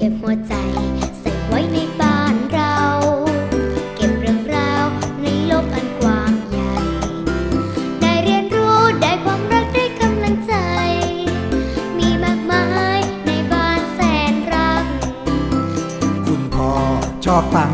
ก็บหัวใจใส่ไว้ในบ้านเรา เก็บเรื่องราวในโลกอันกว้างใหญ่ ได้เรียนรู้ได้ความรักได้กำลังใจ มีมากมายในบ้านแสนรัก คุณพ่อชอบฟัง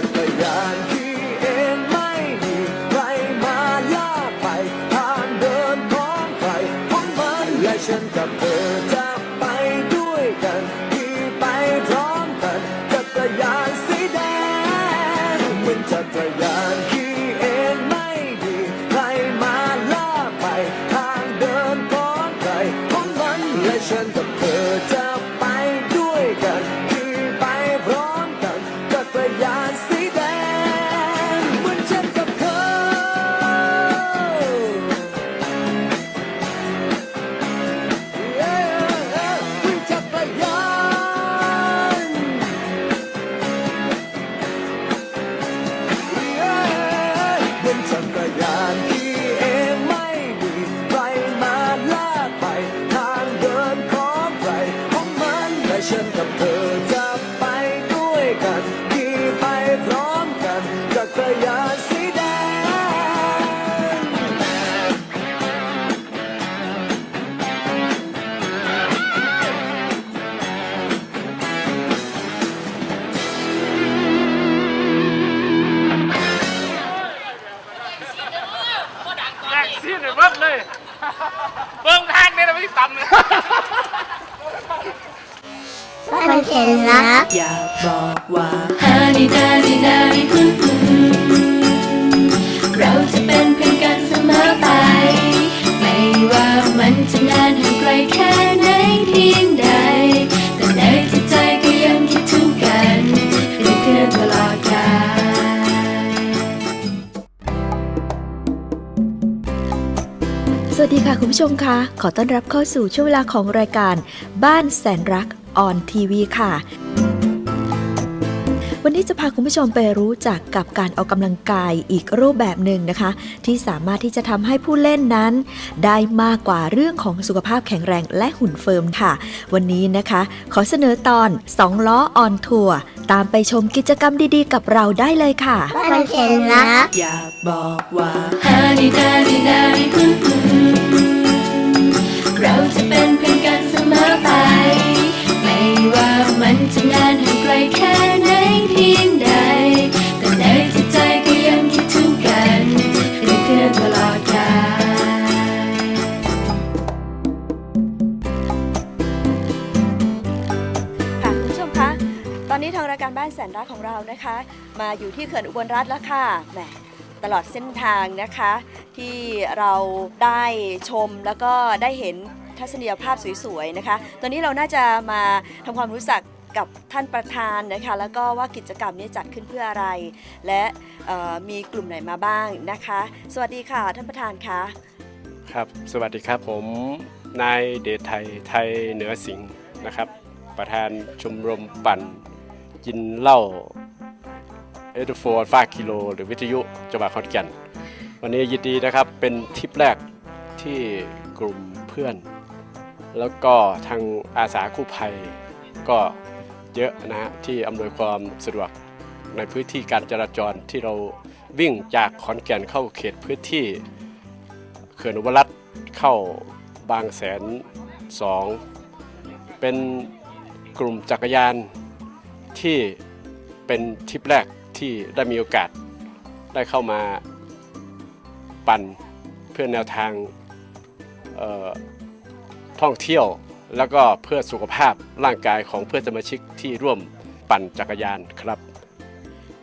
i kasaglayan ซีเนี่ยเบิ้งเลย เบิ้งทางเนี่ยเราไม่ต่ำเลยมัเห็นะอย่าบอกว่าฮานิดานิดานิคุณเราจะเป็นเพื่อนกันเสมอไป ไม่ว่ามันจะนานห่างไกลแค่ไหนเพียงใด ชมคะขอต้อนรับเข้าสู่ช่วงเวลาของรายการ บ้านแสนรักออนทีวีค่ะ วันนี้จะพาคุณผู้ชมไปรู้จักกับการออกกำลังกายอีกรูปแบบหนึ่งนะคะ ที่สามารถที่จะทำให้ผู้เล่นนั้น ได้มากกว่าเรื่องของสุขภาพแข็งแรงและหุ่นเฟิร์มค่ะ วันนี้นะคะ ขอเสนอตอน2ล้อออนทัวร์ตามไปชมกิจกรรมดีๆ กับเราได้เลยค่ะ บ้านแสนรัก อยากบอกว่าฮาดีดาดีดาดีคุนคุน เราจะเป็นเพื่อนกันเสมอไป ไม่ว่ามันจะนานห่างไกลแค่ไหนเพียงใด แต่ในจิตใจก็ยังคิดถึงกันเป็นเพื่อนตลอดกาลค่ะคุณผู้ชมคะ ตอนนี้ทางรายการบ้านแสนรักของเรานะคะ มาอยู่ที่เขื่อนอุบลรัฐแล้วค่ะ แหม ตลอดเส้นทางนะคะ ที่เราได้ชมแล้วก็ได้เห็นทัศนียภาพสวยๆนะคะ ตอนนี้เราน่าจะมาทำความรู้จักกับท่านประธานนะคะ แล้วก็ว่ากิจกรรมนี้จัดขึ้นเพื่ออะไร และมีกลุ่มไหนมาบ้างนะคะ สวัสดีค่ะท่านประธานคะครับ สวัสดีครับผมนายเดชไทยไทยเหนือสิงห์นะครับ ประธานชมรมปั่นกินเหล้า เอทโฟนฟ้ากิโล หรือวิทยุจังหวัดขอนแก่น วันนี้ยินดีนะครับเป็นทริปแรกที่กลุ่มเพื่อน แล้วก็ทางอาสากู้ภัยก็เยอะนะฮะที่อำนวยความสะดวกในพื้นที่การจราจรที่เราวิ่งจากขอนแก่นเข้าเขตพื้นที่เขื่อนอุบลรัฐเข้าบางแสนสองเป็นกลุ่มจักรยานที่เป็นทริปแรก ที่ได้มีโอกาสได้เข้ามาปั่นเพื่อแนวทางเอ่อท่องเที่ยว แล้วก็เพื่อสุขภาพร่างกายของเพื่อนสมาชิกที่ร่วมปั่นจักรยานครับ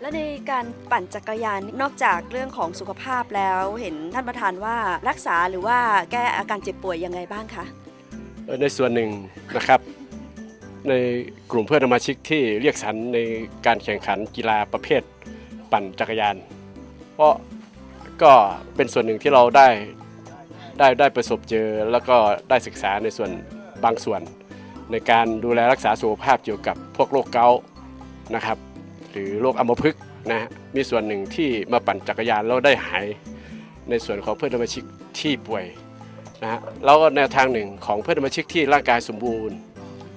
และในการปั่นจักรยานนอกจากเรื่องของสุขภาพแล้วเห็นท่านประธานว่ารักษาหรือว่าแก้อาการเจ็บป่วยยังไงบ้างคะเอ่อในส่วนหนึ่งนะครับ ในกลุ่มเพื่อนสมาชิกที่เรียกสรรในการแข่งขันกีฬาประเภทปั่นจักรยาน เพราะก็เป็นส่วนหนึ่งที่เราได้ได้ได้ประสบเจอ แล้วก็ได้ศึกษาในส่วนบางส่วน ในการดูแลรักษาสุขภาพเกี่ยวกับพวกโรคเกาต์นะครับ หรือโรคอัมพฤกษ์นะฮะมีส่วนหนึ่งที่มาปั่นจักรยานแล้วได้หายในส่วนของเพื่อนสมาชิกที่ป่วยนะฮะแล้วก็แนวทางหนึ่งของเพื่อนสมาชิกที่ร่างกายสมบูรณ์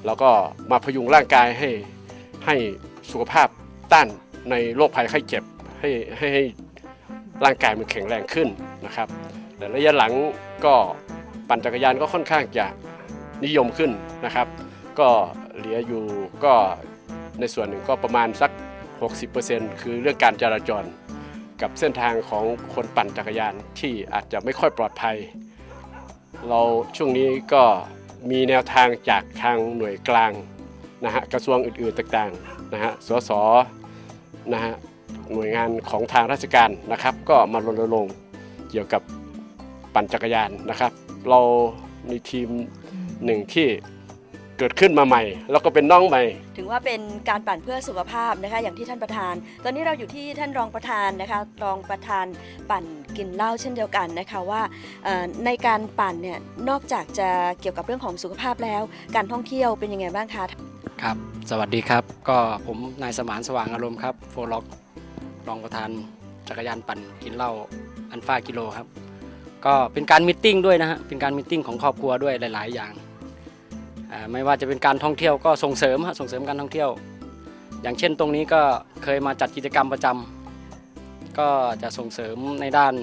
เราก็มาพยุงร่างกายให้ให้สุขภาพต้านในโรคภัยไข้เจ็บให้ให้ให้ร่างกายมันแข็งแรงขึ้นนะครับ แต่ระยะหลังก็ปั่นจักรยานก็ค่อนข้างจะนิยมขึ้นนะครับ ก็เหลืออยู่ก็ในส่วนหนึ่งก็ประมาณสัก 60%คือเรื่องการจราจร กับเส้นทางของคนปั่นจักรยานที่อาจจะไม่ค่อยปลอดภัย เราช่วงนี้ก็ มีแนวทางจากทางหน่วยกลางนะฮะกระทรวงอื่นๆต่างๆนะฮะสสนะฮะหน่วยงานของทางราชการนะครับ ก็มารณรงค์เกี่ยวกับปั่นจักรยานนะครับ เรามีทีมหนึ่งที่ เกิดขึ้นมาใหม่ แล้วก็เป็นน้องใหม่ ถือว่าเป็นการปั่นเพื่อสุขภาพนะคะ อย่างที่ท่านประธาน ตอนนี้เราอยู่ที่ท่านรองประธานนะคะ รองประธานปั่นกินเหล้าเช่นเดียวกันนะคะว่าเอ่อในการปั่นเนี่ยนอกจากจะเกี่ยวกับเรื่องของสุขภาพแล้ว การท่องเที่ยวเป็นยังไงบ้างคะครับ สวัสดีครับ ก็ผมนายสมานสว่างอารมณ์ครับโฟล็อกรองประธานจักรยานปั่นกินเหล้าอันฟ้ากิโลครับ ก็เป็นการมิทติ้งด้วยนะฮะเป็นการมิทติ้งของครอบครัวด้วยหลาย ๆ อย่างอ่า ไม่ว่าจะเป็นการท่องเที่ยวก็ส่งเสริมฮะส่งเสริมการท่องเที่ยว อย่างเช่นตรงนี้ก็เคยมาจัดกิจกรรมประจำก็จะส่งเสริมในด้าน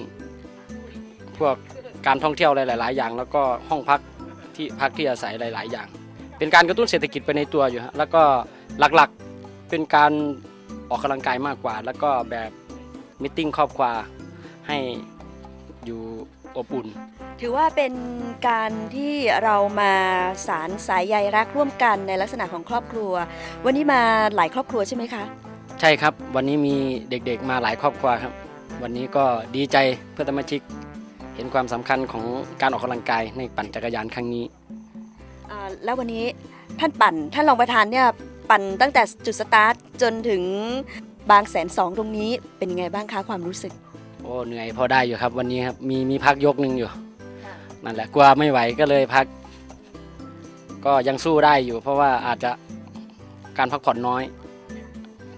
พวกการท่องเที่ยวหลาย ๆ อย่าง แล้วก็ห้องพักที่พักที่อาศัยหลาย ๆ อย่าง เป็นการกระตุ้นเศรษฐกิจไปในตัวอยู่ฮะแล้วก็หลักๆเป็นการออกกำลังกายมากกว่า แล้วก็แบบมิทติ้งครอบครัวให้อยู่ อบอุ่น ถือว่าเป็นการที่เรามาสารสายใยรักร่วมกันในลักษณะของครอบครัว วันนี้มาหลายครอบครัวใช่ไหมคะ ใช่ครับ วันนี้มีเด็กๆมาหลายครอบครัวครับ วันนี้ก็ดีใจเพื่อนสมาชิก เห็นความสำคัญของการออกกำลังกายในปั่นจักรยานครั้งนี้ อ่าแล้ววันนี้ท่านปั่นท่านรองประธานเนี่ยปั่นตั้งแต่จุดสตาร์ทจนถึงบางแสนสองตรงนี้เป็นยังไงบ้างคะความรู้สึกโอ้เหนื่อยพอได้อยู่ครับ วันนี้ครับมีมีพักยกหนึ่งอยู่นั่นแหละกลัวไม่ไหวก็เลยพัก ก็ยังสู้ได้อยู่ เพราะว่าอาจจะการพักผ่อนน้อย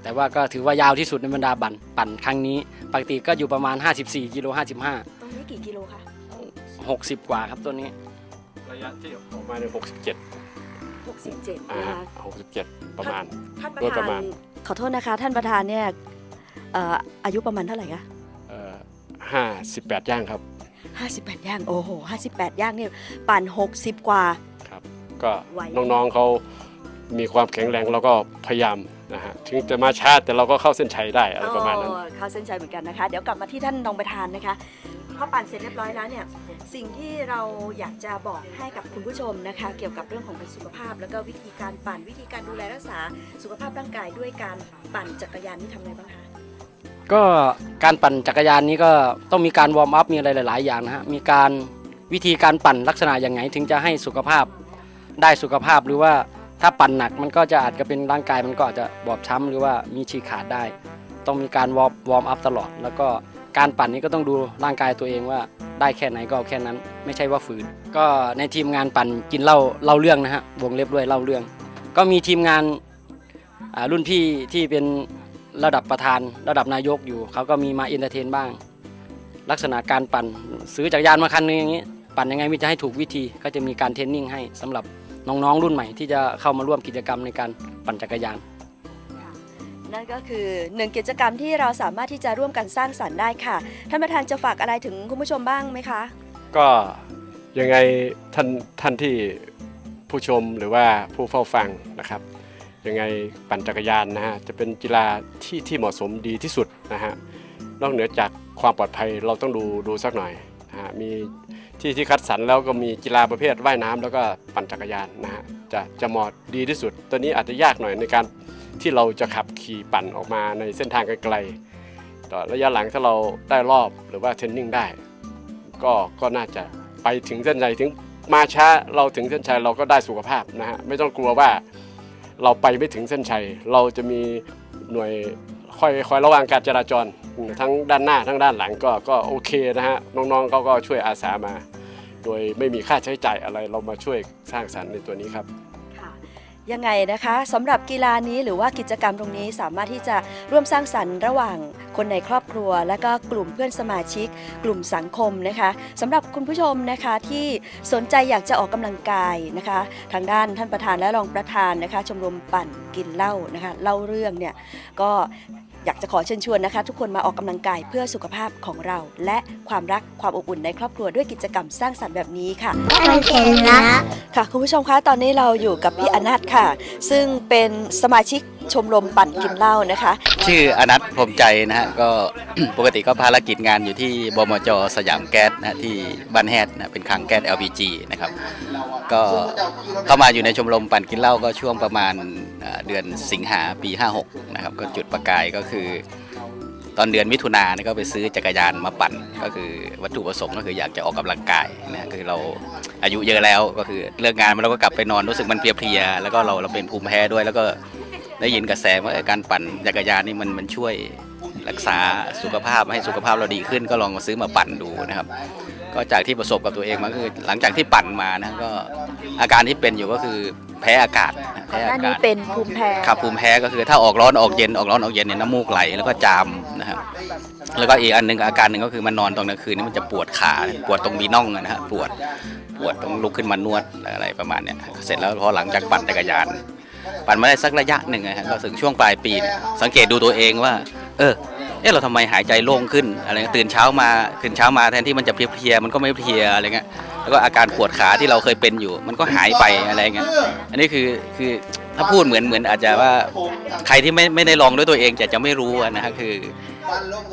แต่ว่าก็ถือว่ายาวที่สุดในบรรดาบันปั่นครั้งนี้ ปกติก็อยู่ประมาณ 54กิโล55ตรงนี้กี่กิโลคะ60 กว่าครับตัวนี้ ระยะที่ออกมาใน67 67อ่านะคะ 67 ประมาณ ท่านปโดยระประธามาณ นขอโทษนะคะ ท่านประธานเนี่ยเอ่ออายุประมาณเท่าไหร่คะเอ่อ 58 ย่างครับ 58 ย่าง โอ้โห58 ย่างเนี่ยปั่น 60 กว่า ครับ ก็ไหวน้องๆเขามีความแข็งแรงเราก็พยายามนะฮะ ถึงจะมาช้าแต่เราก็เข้าเส้นชัยได้อะไรประมาณนั้นอ๋อเข้าเส้นชัยเหมือนกันนะคะ เดี๋ยวกลับมาที่ท่านรองประธานนะคะพอปั่นเสร็จเรียบร้อยแล้วเนี่ยสิ่งที่เราอยากจะบอกให้กับคุณผู้ชมนะคะ เกี่ยวกับเรื่องของสุขภาพ แล้วก็วิธีการปั่นวิธีการดูแลรักษาสุขภาพร่างกายด้วยการปั่นจักรยานนี่ทำไงบ้างคะ ก็การปั่นจักรยานนี้ก็ต้องมีการวอร์มอัพมีอะไรหลาย ๆ อย่างนะฮะมีการวิธีการปั่นลักษณะอย่างไงถึงจะให้สุขภาพได้สุขภาพหรือว่าถ้าปั่นหนักมันก็จะอาจจะเป็นร่างกายมันก็อาจจะบอบช้ำหรือว่ามีฉีกขาดได้ ต้องมีการวอร์มวอร์มอัพตลอด แล้วก็การปั่นนี้ก็ต้องดูร่างกายตัวเองว่าได้แค่ไหนก็เอาแค่นั้น ไม่ใช่ว่าฝืน ก็ในทีมงานปั่นกินเหล้าเล่าเรื่องนะฮะวงเล็บด้วยเล่าเรื่อง ก็มีทีมงานรุ่นพี่ที่เป็น ระดับประธานระดับนายกอยู่เขาก็มีมาเอนเตอร์เทนบ้าง ลักษณะการปั่นซื้อจักรยานมาคันนึงอย่างนี้ ปั่นยังไงมิจะให้ถูกวิธีก็จะมีการเทรนนิ่งให้สำหรับน้องๆรุ่นใหม่ที่จะเข้ามาร่วมกิจกรรมในการปั่นจักรยาน นั่นก็คือหนึ่งกิจกรรมที่เราสามารถที่จะร่วมกันสร้างสรรค์ได้ค่ะ ท่านประธานจะฝากอะไรถึงคุณผู้ชมบ้างไหมคะ ก็ยังไงท่านท่านที่ผู้ชมหรือว่าผู้เฝ้าฟังนะครับ ยังไงปั่นจักรยานนะฮะจะเป็นกีฬาที่ที่เหมาะสมดีที่สุดนะฮะนอกเหนือจากความปลอดภัยเราต้องดูดูสักหน่อยนะฮะมีที่ที่คัดสรรแล้วก็มีกีฬาประเภทว่ายน้ำแล้วก็ปั่นจักรยานนะฮะจะจะเหมาะดีที่สุด ตัวนี้อาจจะยากหน่อยในการที่เราจะขับขี่ปั่นออกมาในเส้นทางไกลๆต่อระยะหลังถ้าเราได้รอบหรือว่าเทรนนิ่งได้ ก็ก็น่าจะไปถึงเส้นชัยถึงมาช้าเราถึงเส้นชัยเราก็ได้สุขภาพนะฮะไม่ต้องกลัวว่า เราไปไม่ถึงเส้นชัย เราจะมีหน่วยคอยคอยระวังการจราจร ทั้งด้านหน้าทั้งด้านหลังก็ก็โอเคนะฮะน้องๆเขาก็ช่วยอาสามา โดยไม่มีค่าใช้จ่ายอะไรเรามาช่วยสร้างสรรค์ในตัวนี้ครับค่ะยังไงนะคะสำหรับกีฬานี้หรือว่ากิจกรรมตรงนี้สามารถที่จะร่วมสร้างสรรค์ระหว่าง คนในครอบครัว และก็กลุ่มเพื่อนสมาชิก กลุ่มสังคมนะคะสำหรับคุณผู้ชมนะคะที่สนใจอยากจะออกกำลังกายนะคะ ทางด้านท่านประธานและรองประธานนะคะชมรมปั่นกินเหล้านะคะเล่าเรื่องเนี่ยก็อยากจะขอเชิญชวนนะคะ ทุกคนมาออกกำลังกายเพื่อสุขภาพของเรา และความรักความอบอุ่นในครอบครัวด้วยกิจกรรมสร้างสรรค์แบบนี้ค่ะมันเข็นละค่ะคุณผู้ชมคะตอนนี้เราอยู่กับพี่อนัทค่ะ ซึ่งเป็นสมาชิกชมรมปั่นกินเหล้านะคะ ชื่ออนัทพรมใจนะฮะก็ ปกติก็ภารกิจงานอยู่ที่บมจสยามแก๊สนะฮะที่บ้านแฮดนะเป็นคลังแก๊ส LPG นะครับก็เข้ามาอยู่ในชมรมปั่นกินเหล้าก็ช่วงประมาณเอ่อเดือนสิงหาปี 56 นะครับก็จุดประกายก็คือ ตอนเดือนมิถุนายนก็ไปซื้อจักรยานมาปั่น ก็คือวัตถุประสงค์ก็คืออยากจะออกกำลังกายนะคือเราอายุเยอะแล้วก็คือเลิกงานมาเราก็กลับไปนอนรู้สึกมันเพลียๆแล้วก็เราเราเป็นภูมิแพ้ด้วย แล้วก็ ได้ยินกระแสว่าเอ้ยการปั่นจักรยานนี่มันมันช่วยรักษาสุขภาพให้สุขภาพเราดีขึ้น ก็ลองมาซื้อมาปั่นดูนะครับ ก็จากที่ประสบกับตัวเองมาคือ หลังจากที่ปั่นมานะก็อาการที่เป็นอยู่ก็คือแพ้อากาศนะก่อแพ้นหน้าอานี้กาศเป็นภูมิแพ้ขับภูมิแพ้ก็คือถ้าออกร้อนออกเย็นออกร้อนออกเย็นเนี่ยน้ำมูกไหลแล้วก็จามนะครับแล้วก็อีกอันหนึ่งอาการหนึ่งก็คือมันนอนตอนกลางคืนนี่มันจะปวดขาปวดตรงมีน่องอะนะฮะปวดปวดต้องลุกขึ้นมานวดอะไรประมาณเนี้ยเสร็จแล้วพอหลังจากปั่นจักรยาน ปั่นมาได้สักระยะหนึ่งนะฮะก็ถึงช่วงปลายปีเนี่ยสังเกตดูตัวเองว่า เออเอะเราทำไมหายใจโล่งขึ้นอะไรเงี้ยตื่นเช้ามาตื่นเช้ามาแทนที่มันจะเพลียๆมันก็ไม่เพลียอะไรเงี้ยแล้วก็อาการปวดขาที่เราเคยเป็นอยู่ มันก็หายไปอะไรเงี้ยอันนี้คือคือถ้าพูดเหมือนเหมือนอาจจะว่าใครที่ไม่ไม่ได้ลองด้วยตัวเองจะจะไม่รู้นะฮะคือ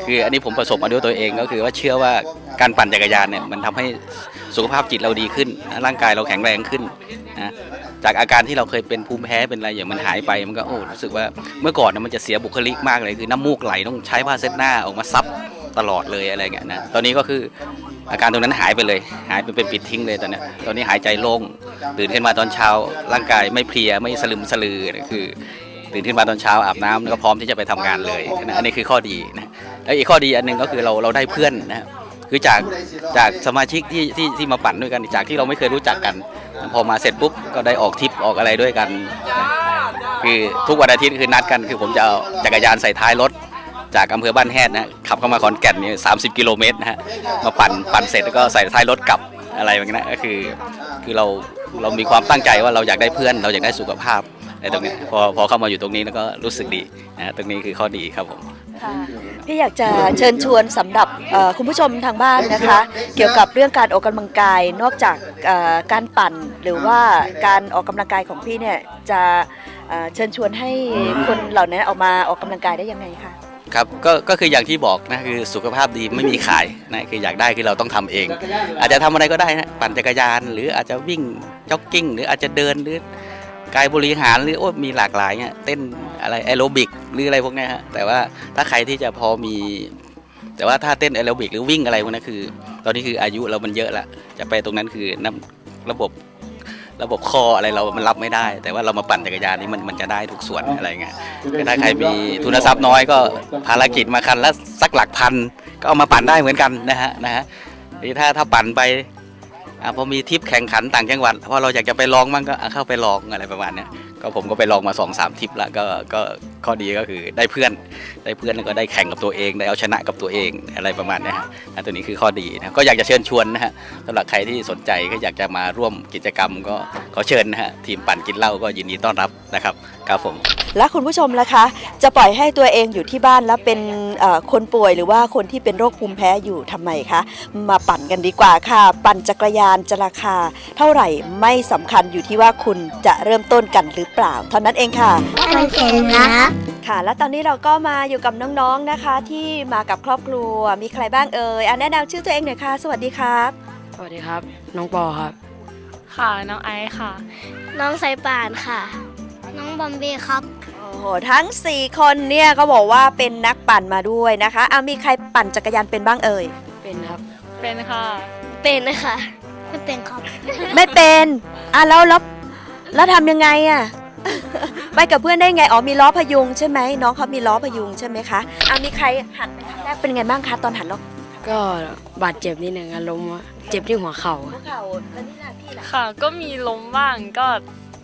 คืออันนี้ผมประสบมาด้วยตัวเองก็คือว่าเชื่อว่าการปั่นจักรยานเนี่ยมันทำให้สุขภาพจิตเราดีขึ้น ร่างกายเราแข็งแรงขึ้นนะ จากอาการที่เราเคยเป็นภูมิแพ้เป็นอะไรอย่างมันหายไปมันก็โอ้รู้สึกว่าเมื่อก่อนเนยมันจะเสียบุคลิกมากเลยคือน้ำมูกไหลต้องใช้ผ้าเช็ดหน้าออกมาซับตลอดเลยอะไรเงี้ยนะตอนนี้ก็คืออาการตรงนั้นหายไปเลย หายไปเป็นปิดทิ้งเลยตอนนี้ตอนนี้หายใจโล่งตื่นขึ้นมาตอนเช้า ร่างกายไม่เพลียไม่สลึมสลือคือตื่นขึ้นมาตอนเช้าอาบน้ำแล้วก็พร้อมที่จะไปทำงานเลยนะอันนี้คือข้อดีนะแล้วอีกข้อดีอันหนึ่งก็คือเราเราได้เพื่อนนะคือจากจากสมาชิกที่ที่ที่มาปั่นด้วยกันจากที่เราไม่เคยรู้จักกัน พอมาเสร็จปุ๊บก็ได้ออกทริปออกอะไรด้วยกันนะคือทุกวันอาทิตย์คือนัดกันคือผมจะเอาจักรยานใส่ท้ายรถ จากอำเภอบ้านแฮดนะขับเข้ามาขอนแก่นนี่สากิโลเมตรนะฮะมาปั่นปั่นเสร็จแล้วก็ใส่ท้ายรถกลับอะไรแบบนี้นะก็คือคือเราเรามีความตั้งใจว่าเราอยากได้เพื่อน เราอยากได้สุขภาพในตรงนี้พอพอเข้ามาอยู่ตรงนี้แล้วก็รู้สึกดีนะฮะตรงนี้คือข้อดีครับผมค่ะ พี่อยากจะเชิญชวนสำหรับเอ่อคุณผู้ชมทางบ้านนะคะ เกี่ยวกับเรื่องการออกกำลังกายนอกจากเอ่อการปั่น หรือว่าการออกกำลังกายของพี่เนี่ยจะเอ่อเชิญชวนให้คนเหล่านั้นออกมาออกกำลังกายได้ยังไงคะครับก็ก็คืออย่างที่บอกนะคือสุขภาพดีไม่มีขายนะคืออยากได้คือเราต้องทำเอง อาจจะทำอะไรก็ได้นะปั่นจักรยาน หรืออาจจะวิ่งจ็อกกิ้ง หรืออาจจะเดินหรือ กายบริหารหรือโอ้มีหลากหลายเนี่ยเต้นอะไรแอโรบิกหรืออะไรพวกนี้ฮะแต่ว่าถ้าใครที่จะพอมี แต่ว่าถ้าเต้นแอโรบิกหรือวิ่งอะไรพวกนั้นคือ ตอนนี้คืออายุเรามันเยอะละจะไปตรงนั้นคือน้ำระบบระบบคออะไรเรามันรับไม่ได้ แต่ว่าเรามาปั่นจักรยานนี่มันมันจะได้ทุกส่วนอะไรเงี้ยคือถ้าใครมีทุนทรัพย์น้อยก็ภารกิจมาคันละสักหลักพันก็เอามาปั่นได้เหมือนกันนะฮะนะฮะนี่ถ้าถ้าปั่นไป พอมีทริปแข่งขันต่างจังหวัดพอเราอยากจะไปลองมั่งก็เข้าไปลองอะไรประมาณนี้ก็ผมก็ไปลองมา2อสามทริปแล้วก็ก็ข้อดีก็คือได้เพื่อนได้เพื่อนแล้วก็ได้แข่งกับตัวเอง ได้เอาชนะกับตัวเองอะไรประมาณนี้ฮะตัวนี้คือข้อดีนะก็อยากจะเชิญชวนนะฮะสำหรับใครที่สนใจก็อยากจะมาร่วมกิจกรรม ก็ขอเชิญนะฮะทีมปั่นกินเหล้าก็ยินดีต้อนรับนะครับครับผมและคุณผู้ชมล่ะคะ จะปล่อยให้ตัวเองอยู่ที่บ้านแล้วเป็นคนป่วยหรือว่าคนที่เป็นโรคภูมิแพ้อยู่ทำไมคะมาปั่นกันดีกว่าค่ะ ปั่นจักรยานจะราคา เท่าไหร่ไม่สำคัญอยู่ที่ว่าคุณจะเริ่มต้นกันหรือเปล่า เท่านั้นเองค่ะมันเข็นนะค่ะ และตอนนี้เราก็มาอยู่กับน้องๆนะคะ ที่มากับครอบครัวมีใครบ้างเอ่ยอะแนะนำชื่อตัวเองหน่อยค่ะ สวัสดีครับ สวัสดีครับ น้องปอครับ ค่ะน้องไอซ์ค่ะ น้องไซป่านค่ะ น้องบอมเบย์ครับ โอ้โหทั้ง 4 คนเนี่ยก็บอกว่าเป็นนักปั่นมาด้วยนะคะอะมีใครปั่นจักรยานเป็นบ้างเอ่ย เป็นครับ เป็นค่ะ เป็นนะคะไม่เป็นครับ ไม่เป็นอะแล้วแล้ว แล้วทำยังไงอะ ไปกับเพื่อนได้ไง อ๋อมีล้อพยุงใช่ไหมน้องเขามีล้อพยุงใช่ไหมคะอะมีใครหัดไปครั้งแรกเป็นไงบ้างคะตอนหัดล้อก็บาดเจ็บนิดหนึ่งอารมณ์เจ็บที่หัวเข่าหัวเข่าแล้วนี่ล่ะพี่ล่ะค่ะ ก็มีล้มบ้างก็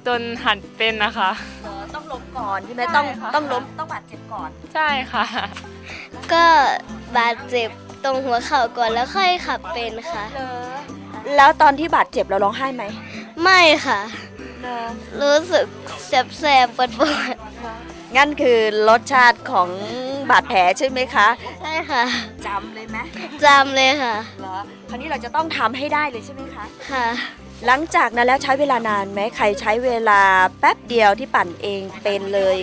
จนหัดเป็นนะคะเหรอต้องล้มก่อนใช่ไหมต้องใช่ค่ะ ต้องล้มต้องบาดเจ็บก่อน ใช่ค่ะ ก็บาดเจ็บตรงหัวเข่าก่อนแล้วค่อยขับเป็นค่ะ แล้วตอนที่บาดเจ็บเราร้องไห้ไหมไม่ค่ะ รู้สึกแสบๆปวดงั้นคือรสชาติของบาดแผลใช่ไหมคะๆใช่ค่ะจำเลยไหมจำเลยค่ะ เหรอคราวนี้เราจะต้องทำให้ได้เลยใช่ไหมคะ ค่ะ หลังจากนั้นแล้วใช้เวลานานไหมใครใช้เวลาแป๊บเดียวที่ปั่นเองเป็นเลย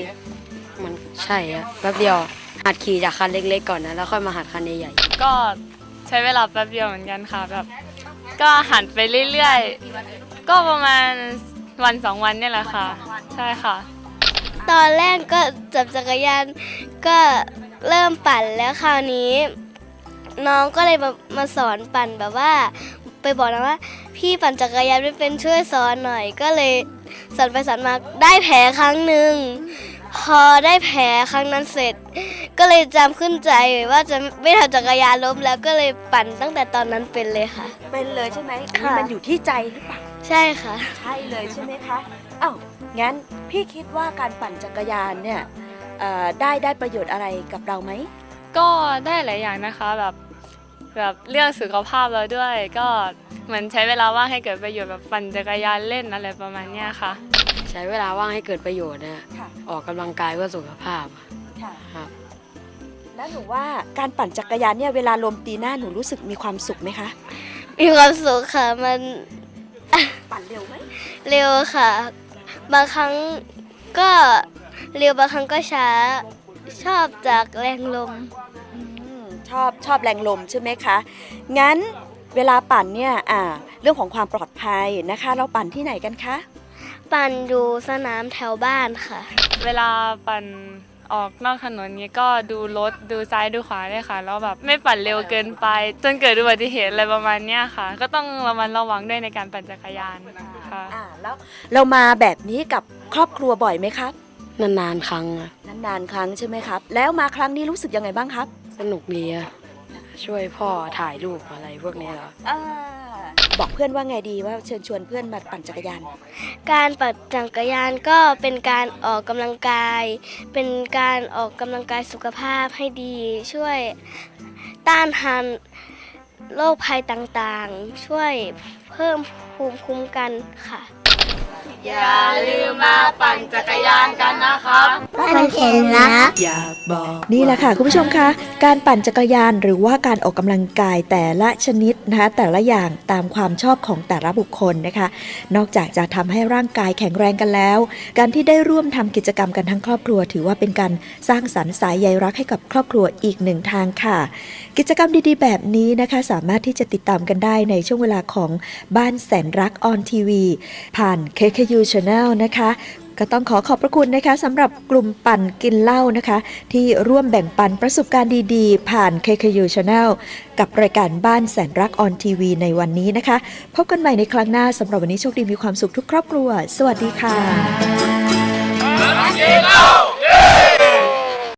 มันใช่อะแป๊บเดียว หัดขี่จากคันเล็กๆก่อนนะ แล้วค่อยมาหัดคันใหญ่ก็ใช้เวลาแป๊บเดียวเหมือนกันค่ะแบบ ก็หัดไปเรื่อยๆ ก็ประมาณ วันสองวันเนี่ยแหละค่ะ ใช่ค่ะ ตอนแรกก็จับจักรยานก็เริ่มปั่นแล้วคราวนี้ น้องก็เลยมามาสอนปั่นแบบว่า ไปบอกนะว่า พี่ปั่นจักรยานไม่เป็นช่วยสอนหน่อย ก็เลยสอนไปสอนมาได้แผลครั้งหนึ่งพอได้แผลครั้งนั้นเสร็จ ก็เลยจำขึ้นใจว่าจะไม่ทำจักรยานล้มแล้วก็เลยปั่นตั้งแต่ตอนนั้นเป็นเลยค่ะ เป็นเลยใช่ไหมค่ะนี่มันอยู่ที่ใจหรือเปล่า ใช่ค่ะ ใช่เลยใช่ไหมคะอ้าวงั้นพี่คิดว่าการปั่นจักรยานเนี่ยเอ่อได้ได้ประโยชน์อะไรกับเราไหม ก็ได้หลายอย่างนะคะแบบแบบเรื่องสุขภาพเราด้วย ก็เหมือนใช้เวลาว่างให้เกิดประโยชน์แบบปั่นจักรยานเล่นอะไรประมาณเนี้ยค่ะๆใช้เวลาว่างให้เกิดประโยชน์นะค่ะ ออกกำลังกายเพื่อสุขภาพค่ะ ครับ แล้วหนูว่าการปั่นจักรยานเนี่ยเวลาลมตีหน้าหนูรู้สึกมีความสุขไหมคะ มีความสุขค่ะ มัน ปั่นเร็วไหมเร็วค่ะ บางครั้งก็เร็วบางครั้งก็ช้า ชอบจากแรงลม อืมชอบชอบแรงลมใช่ไหมคะ งั้นเวลาปั่นเนี่ยอ่าเรื่องของความปลอดภัยนะคะ เราปั่นที่ไหนกันคะ ปั่นอยู่สนามแถวบ้านค่ะ เวลาปั่น ออกนอกถนนนี้ก็ดูรถดูซ้ายดูขวาด้วยค่ะแล้วแบบไม่ปั่นเร็วเกินไป จนเกิดอุบัติเหตุอะไรประมาณเนี้ยค่ะ ก็ต้องระมัดระวังด้วยในการปั่นจักรยานค่ะอ่าแล้วเรามาแบบนี้กับครอบครัวบ่อยไหมครับ นานๆครั้งอะนานๆครั้งใช่ไหมครับ แล้วมาครั้งนี้รู้สึกยังไงบ้างครับ สนุกดีอะช่วยพ่อถ่ายรูปอะไรพวกนี้เหรออ่า บอกเพื่อนว่าไงดีว่าเชิญชวนเพื่อนมาปั่นจักรยาน การปั่นจักรยานก็เป็นการออกกำลังกาย เป็นการออกกำลังกายสุขภาพให้ดี ช่วยต้านทานโรคภัยต่างๆ ช่วยเพิ่มภูมิคุ้มกันค่ะ อย่าลืมมาปั่นจักรยานกันนะครับมันเห็นละนี่แหละค่ะคุณผู้ชมคะ การปั่นจักรยานหรือว่าการออกกำลังกายแต่ละชนิดนะคะแต่ละอย่างตามความชอบของแต่ละบุคคลนะคะ นอกจากจะทำให้ร่างกายแข็งแรงกันแล้ว การที่ได้ร่วมทำกิจกรรมกันทั้งครอบครัว ถือว่าเป็นการสร้างสรรค์สายใยรักให้กับครอบครัวอีกหนึ่งทางค่ะ กิจกรรมดีๆ แบบนี้นะคะ สามารถที่จะติดตามกันได้ในช่วงเวลาของบ้านแสนรักออนทีวีผ่าน You Channel นะคะก็ต้องขอขอบพระคุณนะคะสำหรับกลุ่มปั่นกินเหล้านะคะ ที่ร่วมแบ่งปันประสบการณ์ดีๆ ผ่าน KKU Channel กับรายการบ้านแสนรักออนทีวีในวันนี้นะคะ พบกันใหม่ในครั้งหน้าสำหรับวันนี้โชคดีมีความสุขทุกครอบครัว สวัสดีค่ะกินเหล้า